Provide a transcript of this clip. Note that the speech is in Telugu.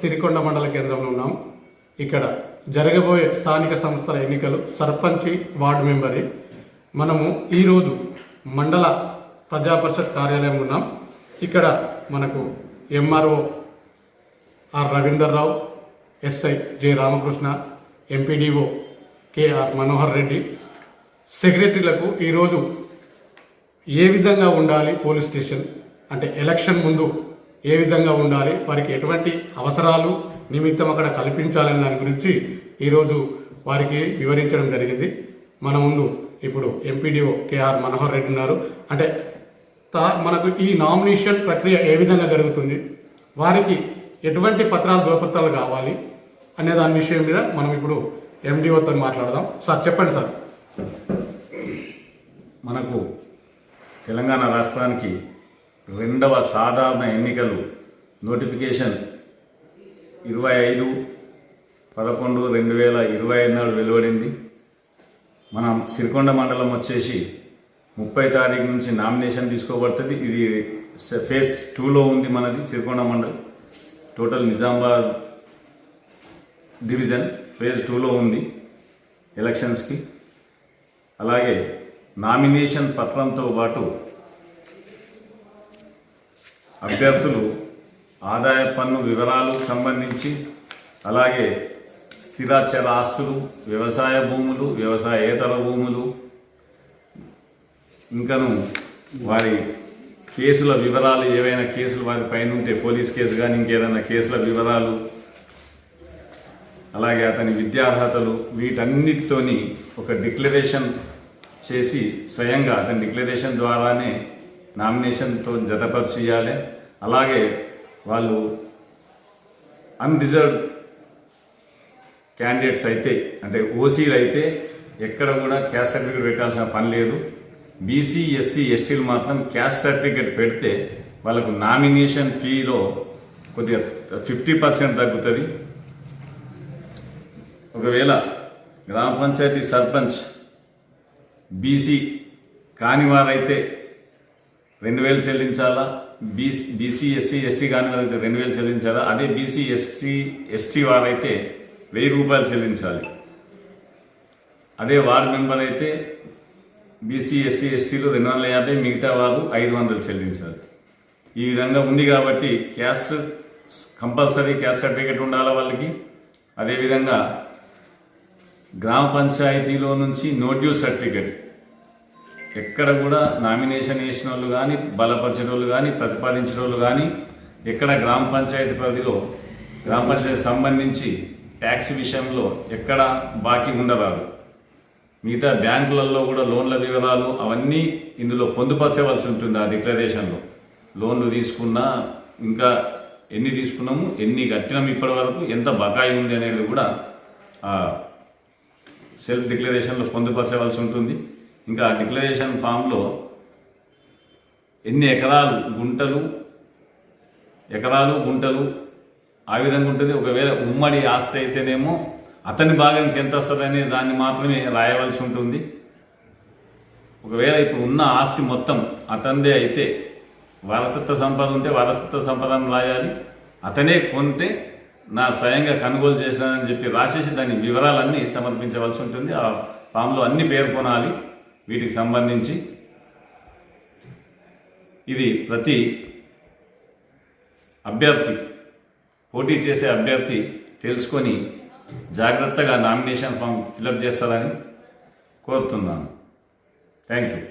సిరికొండ మండల కేంద్రంలో ఉన్నాం. ఇక్కడ జరగబోయే స్థానిక సంస్థల ఎన్నికలు సర్పంచి వార్డు మెంబరి. మనము ఈరోజు మండల ప్రజాపరిషత్ కార్యాలయం ఉన్నాం. ఇక్కడ మనకు MRO R Ravinder Rao SI J Ramakrishna MPDO KR Manohar Reddy. సెక్రటరీలకు ఈరోజు ఏ విధంగా ఉండాలి పోలీస్ స్టేషన్? అంటే ఎలక్షన్ ముందు ఏ విధంగా ఉండాలి వారికి ఎటువంటి అవసరాలు నిమిత్తం అక్కడ కల్పించాలనే దాని గురించి ఈరోజు వారికి వివరించడం జరిగింది. మన ముందు ఇప్పుడు ఎంపీడీఓ కేఆర్ మనోహర్ రెడ్డి ఉన్నారు. అంటే తా- మనకు ఈ నామినేషన్ ప్రక్రియ ఏ విధంగా జరుగుతుంది వారికి ఎటువంటి పత్రాలు ధ్రువపత్రాలు కావాలి అనే దాని విషయం మీద మనం ఇప్పుడు ఎండిఓతో మాట్లాడదాం. సార్ చెప్పండి సార్. మనకు తెలంగాణ రాష్ట్రానికి రెండవ సాధారణ ఎన్నికలు. నోటిఫికేషన్ ఇరవై ఐదు పదకొండు రెండు వేల ఇరవై ఐదు నాడు వెలువడింది. మనం సిరికొండ మండలం వచ్చేసి ముప్పై తారీఖు నుంచి నామినేషన్ తీసుకోబడుతుంది. ఇది ఫేస్ ఫేజ్ టూలో ఉంది మనది సిరికొండ మండలం. టోటల్ నిజామాబాద్ డివిజన్ ఫేజ్ టూలో ఉంది ఎలక్షన్స్కి. అలాగే నామినేషన్ పత్రంతో పాటు అభ్యర్థులు ఆదాయ పన్ను వివరాలు సంబంధించి అలాగే స్థిరాచర ఆస్తులు వ్యవసాయ భూములు వ్యవసాయేతర భూములు ఇంకను వారి కేసుల వివరాలు ఏవైనా కేసులు వారి పైన ఉంటే పోలీస్ కేసు కానీ ఇంకేదైనా కేసుల వివరాలు అలాగే అతని విద్యార్హతలు వీటన్నిటితోని ఒక డిక్లరేషన్ చేసి స్వయంగా అతని డిక్లరేషన్ ద్వారానే నామినేషన్తో జతపరిచేయాలి. అలాగే వాళ్ళు అన్రిజర్వ్డ్ క్యాండిడేట్స్ అయితే అంటే ఓసీలు అయితే ఎక్కడ కూడా క్యాస్ట్ సర్టిఫికేట్ పెట్టాల్సిన పని లేదు. బీసీ ఎస్సీ ఎస్టీలు మాత్రం క్యాస్ట్ సర్టిఫికేట్ పెడితే వాళ్ళకు నామినేషన్ ఫీలో కొద్దిగా ఫిఫ్టీ పర్సెంట్ తగ్గుతుంది. ఒకవేళ గ్రామ పంచాయతీ సర్పంచ్ బీసీ కాని వారైతే రెండు వేలు చెల్లించాలా? బీసీ బీసీ ఎస్సీ ఎస్టీ కాని వారైతే రెండు వేలు చెల్లించాలా? అదే బీసీ ఎస్సీ ఎస్టీ వారైతే వెయ్యి రూపాయలు చెల్లించాలి. అదే వార్డు మెంబర్ అయితే బీసీ ఎస్సీ ఎస్టీలో రెండు వందల యాభై మిగతా వారు ఐదు వందలు చెల్లించాలి. ఈ విధంగా ఉంది కాబట్టి క్యాస్ట్ కంపల్సరీ క్యాస్ట్ సర్టిఫికేట్ ఉండాలి వాళ్ళకి? అదేవిధంగా గ్రామ పంచాయతీలో నుంచి నోట్యూ సర్టిఫికేట్. ఎక్కడ కూడా నామినేషన్ వేసిన వాళ్ళు కానీ బలపరిచిన వాళ్ళు కానీ ప్రతిపాదించిన వాళ్ళు కానీ ఎక్కడ గ్రామ పంచాయతీ పరిధిలో గ్రామ పంచాయతీ సంబంధించి ట్యాక్స్ విషయంలో ఎక్కడ బాకీ ఉండరాదు. మిగతా బ్యాంకులలో కూడా లోన్ల వివరాలు అవన్నీ ఇందులో పొందుపరచవలసి ఉంటుంది ఆ డిక్లరేషన్లో. లోన్లు తీసుకున్నా ఇంకా ఎన్ని తీసుకున్నాము ఎన్ని కట్టినాము ఇప్పటి వరకు ఎంత బకాయి ఉంది అనేది కూడా సెల్ఫ్ డిక్లరేషన్లో పొందుపరచవలసి ఉంటుంది. ఇంకా డిక్లరేషన్ ఫామ్లో ఎన్ని ఎకరాలు గుంటలు ఎకరాలు గుంటలు ఆ విధంగా ఉంటుంది. ఒకవేళ ఉమ్మడి ఆస్తి అయితేనేమో అతని భాగంకి ఎంత వస్తుందని దాన్ని మాత్రమే రాయవలసి ఉంటుంది. ఒకవేళ ఇప్పుడు ఉన్న ఆస్తి మొత్తం అతనిదే అయితే వారసత్వ సంపద ఉంటే వారసత్వ సంపదను రాయాలి. అతనే కొంటే నా స్వయంగా కొనుగోలు చేశానని చెప్పి రాసేసి దాని వివరాలన్నీ సమర్పించవలసి ఉంటుంది. ఆ ఫామ్లో అన్ని పేర్కొనాలి. వీటికి సంబంధించి ఇది ప్రతి అభ్యర్థి పోటీ చేసే అభ్యర్థి తెలుసుకొని జాగ్రత్తగా నామినేషన్ ఫామ్ ఫిలప్ చేస్తారని కోరుతున్నాను. Thank you.